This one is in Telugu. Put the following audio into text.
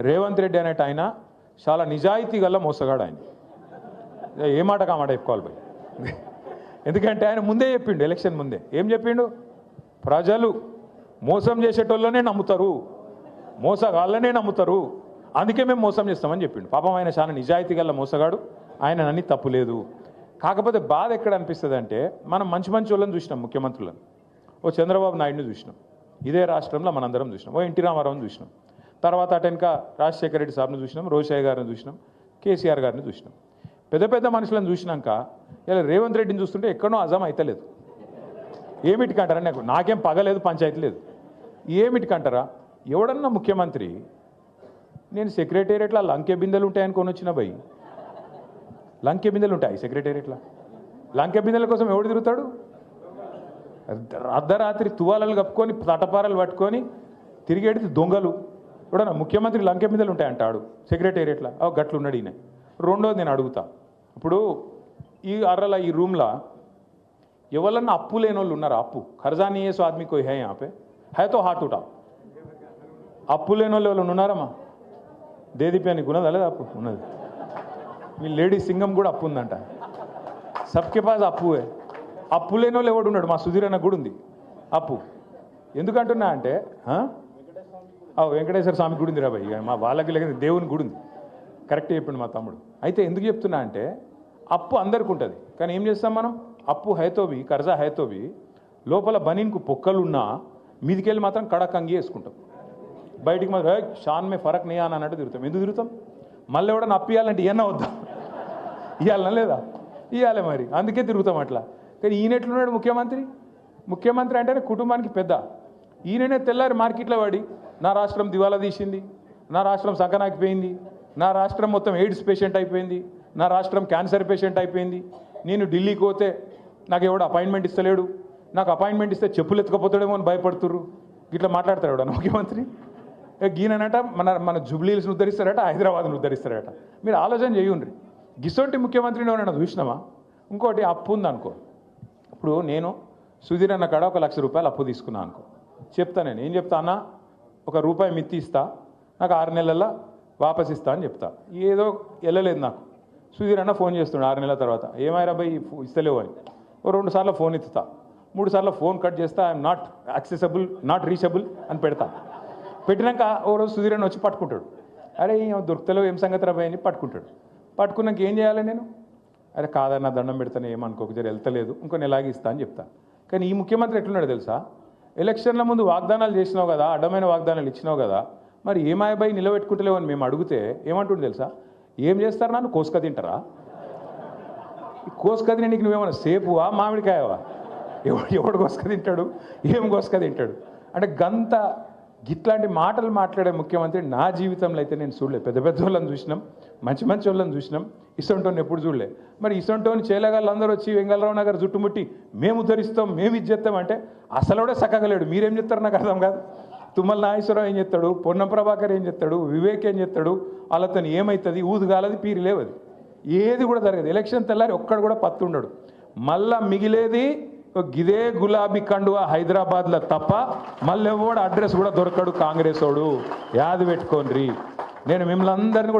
రేవంత్ రెడ్డి అనేట ఆయన చాలా నిజాయితీ గల మోసగాడు ఆయన ఏ మాట కామాట చెప్పుకోవాలి పోయి? ఎందుకంటే ఆయన ముందే చెప్పిండు ఎలక్షన్ ముందే. ఏం చెప్పిండు? ప్రజలు మోసం చేసేటోళ్ళనే నమ్ముతారు మోసగాళ్ళనే నమ్ముతారు. అందుకే మేము మోసం చేస్తామని చెప్పిండు. పాపం ఆయన చాలా నిజాయితీ గల మోసగాడు. ఆయన నన్ను తప్పు లేదు. కాకపోతే బాధ ఎక్కడ అనిపిస్తుంది అంటే మనం మంచి మంచి వాళ్ళని చూసినాం ముఖ్యమంత్రులను. ఓ చంద్రబాబు నాయుడుని చూసినాం. ఇదే రాష్ట్రంలో మనందరం చూసినాం. ఓ ఎన్టీ రామారావుని చూసినాం. తర్వాత అటెనక రాజశేఖర రెడ్డి సార్ని చూసినాం రోషయ్య గారిని చూసినాం కేసీఆర్ గారిని చూసినాం. పెద్ద పెద్ద మనుషులను చూసినాక ఇలా రేవంత్ రెడ్డిని చూస్తుంటే ఎక్కడో అజం అయితలేదు. ఏమిటికంటారా? నాకు నాకేం పగలేదు పంచాయతీ లేదు. ఏమిటికంటారా? ఎవడన్నా ముఖ్యమంత్రి నేను సెక్రటేరియట్లో లంకె బిందెలు ఉంటాయని కొని వచ్చిన భయ్ లంకె బిందెలు ఉంటాయి సెక్రటేరియట్లో. లంకె బిందెల కోసం ఎవడు తిరుగుతాడు? అర్ధరాత్రి తువాలలు కప్పుకొని తటపారలు పట్టుకొని తిరిగేటిది దొంగలు. ఇప్పుడు ముఖ్యమంత్రి లంక మీదలు ఉంటాయి అంటాడు సెక్రటేరియట్లా. గట్లు ఉన్నాడు ఈయన. రెండోది నేను అడుగుతా. ఇప్పుడు ఈ అర్రల ఈ రూమ్లో ఎవరన్నా అప్పు లేని వాళ్ళు ఉన్నారా? అప్పు. ఖర్జానీ ఏసు వేసు కోయి హే ఆపే హే హాట్ ఉటా అప్పు లేని వాళ్ళు ఎవరు ఉన్నారమ్మా దేదీపి అని ఉన్నదా లేదా అప్పు? ఉన్నది. మీ లేడీస్ సింగం కూడా అప్పు ఉందంట. సబ్కే పాస్ అప్పువే. అప్పు లేని వాళ్ళు ఎవడు ఉన్నాడు మా సుధీర్ అన్న కూడా ఉంది. అప్పు. ఎందుకంటున్నా అంటే వెంకటేశ్వర స్వామి గుడి ఉంది రాబాయి మా వాళ్ళకి లేక దేవుని గుడి ఉంది కరెక్ట్ చెప్పిండు మా తమ్ముడు. అయితే ఎందుకు చెప్తున్నా అంటే అప్పు అందరికి ఉంటుంది. కానీ ఏం చేస్తాం మనం? అప్పు హైతోవి కర్జా హైతోవి లోపల బనీన్కు పొక్కలున్నా మీదికెళ్ళి మాత్రం కడక్ వేసుకుంటాం. బయటికి మాత్రం షాన్ మే ఫరక్ నీ అని అన్నట్టు తిరుగుతాం. ఎందుకు తిరుగుతాం? మళ్ళీ ఎవడన్నా అప్పు ఇవ్వాలంటే ఇవన్నా వద్దా? ఇవ్వాలనా లేదా? ఇవ్వాలి మరి. అందుకే తిరుగుతాం అట్లా. కానీ ఈయనట్లున్నాడు ముఖ్యమంత్రి? ముఖ్యమంత్రి అంటేనే కుటుంబానికి పెద్ద. ఈయననే తెల్లారి మార్కెట్లో పడి నా రాష్ట్రం దివాలా తీసింది. నా రాష్ట్రం సగనాకిపోయింది నా రాష్ట్రం మొత్తం ఎయిడ్స్ పేషెంట్ అయిపోయింది. నా రాష్ట్రం క్యాన్సర్ పేషెంట్ అయిపోయింది. నేను ఢిల్లీకి పోతే నాకు ఎవడు అపాయింట్మెంట్ ఇస్తలేడు. నాకు అపాయింట్మెంట్ ఇస్తే చెప్పులు ఎత్తుకపోతాడేమో అని భయపడుతుర్రు. ఇట్లా మాట్లాడతాడు ఎవడన్నా ముఖ్యమంత్రి. గీననట మన మన జుబ్లీల్స్ని ఉద్ధరిస్తారట హైదరాబాద్ను ఉద్ధరిస్తారట. మీరు ఆలోచన చేయండి గిసోటి ముఖ్యమంత్రిని ఎవరైనా చూసినామా ఇంకోటి అప్పు ఉందనుకో. ఇప్పుడు నేను సుధీర్ అన్న కాడ ఒక లక్ష రూపాయలు అప్పు తీసుకున్నాను అనుకో. చెప్తా నేను. ఏం చెప్తా అన్న? ఒక రూపాయి మిత్తి ఇస్తా. నాకు ఆరు నెలల్లో వాపస్ ఇస్తా అని చెప్తా. ఏదో వెళ్ళలేదు నాకు. సుధీర్ అన్న ఫోన్ చేస్తుండే ఆరు నెలల తర్వాత. ఏమైనా అబ్బాయి ఇస్తలేవు అని. ఓ రెండు సార్లు ఫోన్ ఇస్తా మూడు సార్లు ఫోన్ కట్ చేస్తా. I'm not accessible not reachable అని పెడతా. పెట్టినాక ఓ రోజు సుధీర్ అన్న వచ్చి పట్టుకుంటాడు. అరే ఏం దొరుకుతలేవు ఏం సంగతి రాబాయి అని పట్టుకుంటాడు. పట్టుకున్నాక ఏం చేయాలి నేను? అరే కాదన్న దండం పెడతాను ఏమనుకోక జర వెళ్తలేదు. ఇంకో నెలాగి ఇస్తా అని చెప్తా. కానీ ఈ ముఖ్యమంత్రి ఎట్లున్నాడు తెలుసా? ఎలక్షన్ల ముందు వాగ్దానాలు చేసినావు కదా అడ్డమైన వాగ్దానాలు ఇచ్చినావు కదా మరి ఏమాయబాయి నిలబెట్టుకుంటలేవు అని మేము అడిగితే ఏమంటుండు తెలుసా? ఏం చేస్తారు నన్ను? కోసుక తింటారా? కోసుక తినడానికి నువ్వేమైనా నువ్వేమన్నా సేపువా? మామిడికాయవా? ఎవడు ఎవడు కోసుక తింటాడు? ఏం కోసుక తింటాడు? అంటే గంత గిట్లాంటి మాటలు మాట్లాడే ముఖ్యమంత్రి నా జీవితంలో అయితే నేను చూడలేదు. పెద్ద పెద్ద వాళ్ళని చూసినాం. మంచి మంచి వాళ్ళని చూసినాం. ఇసంటోని ఎప్పుడు చూడలే. మరి ఇసంటోని చేయలేగాళ్ళు అందరూ వచ్చి వెంగళరావు నగర్ చుట్టుముట్టి మేము ధరిస్తాం మేము ఇది చేస్తాం అంటే అసలు కూడా సక్కగలేడు మీరేం చెప్తారు నాకు అర్థం కాదు. తుమ్మల నాగేశ్వరరావు ఏం చెప్తాడు పొన్నం ప్రభాకర్ ఏం చెప్తాడు వివేక్ ఏం చెప్తాడు వాళ్ళతో ఏమవుతుంది ఊదుగాలది పీరి లేవది. ఏది కూడా జరగదు. ఎలక్షన్ తెల్లారి ఒక్కడు కూడా పత్తు ఉండడు. మళ్ళా మిగిలేది గిదే గులాబీ కండువా హైదరాబాద్లో తప్ప మళ్ళీ కూడా అడ్రస్ కూడా దొరకడు కాంగ్రెస్ వాడు. యాది పెట్టుకోండి నేను మిమ్మల్ని అందరినీ కూడా